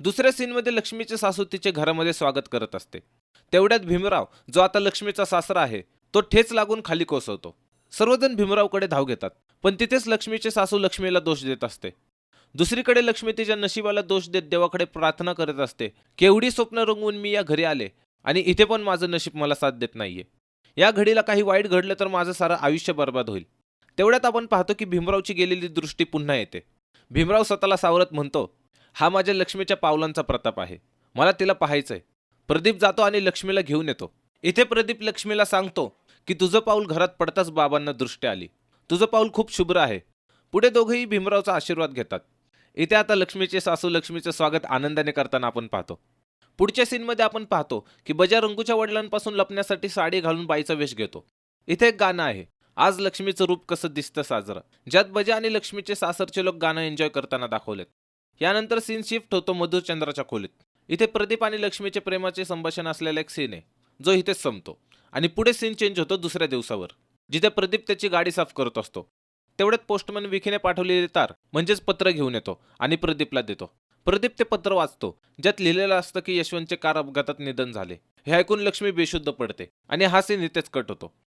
दुसऱ्या सीनमध्ये लक्ष्मीचे सासू तिचे घरामध्ये स्वागत करत असते. तेवढ्यात भीमराव जो आता लक्ष्मीचा सासरा आहे तो ठेच लागून खाली कोसळतो. सर्वजण भीमरावकडे धाव घेतात पण तिथेच लक्ष्मीचे सासू लक्ष्मीला दोष देत असते. दुसरीकडे लक्ष्मी तिच्या नशिबाला दोष देत देवाकडे प्रार्थना करत असते केवढी स्वप्न रंगवून मी या घरी आले आणि इथे पण माझं नशीब मला साथ देत नाहीये. या घडीला काही वाईट घडलं तर माझं सारं आयुष्य बर्बाद होईल. तेवढ्यात आपण पाहतो की भीमरावची गेलेली दृष्टी पुन्हा येते. भीमराव स्वतःला सावरत म्हणतो हा माझ्या लक्ष्मीच्या पावलांचा प्रताप आहे. मला तिला पाहायचंय. प्रदीप जातो आणि लक्ष्मीला घेऊन येतो. इथे प्रदीप लक्ष्मीला सांगतो की तुझं पाऊल घरात पडताच बाबांना दृष्टी आली. तुझं पाऊल खूप शुभ्र आहे. पुढे दोघेही भीमरावचा आशीर्वाद घेतात. इथे आता लक्ष्मीचे सासू लक्ष्मीचं स्वागत आनंदाने करताना आपण पाहतो. पुढच्या सीनमध्ये आपण पाहतो की बजा रंगूच्या वडिलांपासून लपण्यासाठी साडी घालून बाईचा वेश घेतो. इथे एक गाणं आहे. आज लक्ष्मीचं रूप कसं दिसतं साजरं. ज्यात बजा आणि लक्ष्मीचे सासरचे लोक गाणं एन्जॉय करताना दाखवलेत. यानंतर सीन शिफ्ट होतो मधुचंद्राच्या खोलीत. इथे प्रदीप आणि लक्ष्मीचे प्रेमाचे संभाषण असलेला एक सीन आहे. जो इथेच संपतो. आणि पुढे सीन चेंज होतो दुसऱ्या दिवसावर. जिथे प्रदीप त्याची गाडी साफ करत असतो. तेवढ्यात पोस्टमन विखीने पाठवलेली तार म्हणजेच पत्र घेऊन येतो आणि प्रदीपला देतो. प्रदीप ते पत्र वाचतो ज्यात लिहिलेलं असतं की यशवंतचे कार अपघातात निधन झाले. हे ऐकून लक्ष्मी बेशुद्ध पडते आणि हा सीन इथेच कट होतो.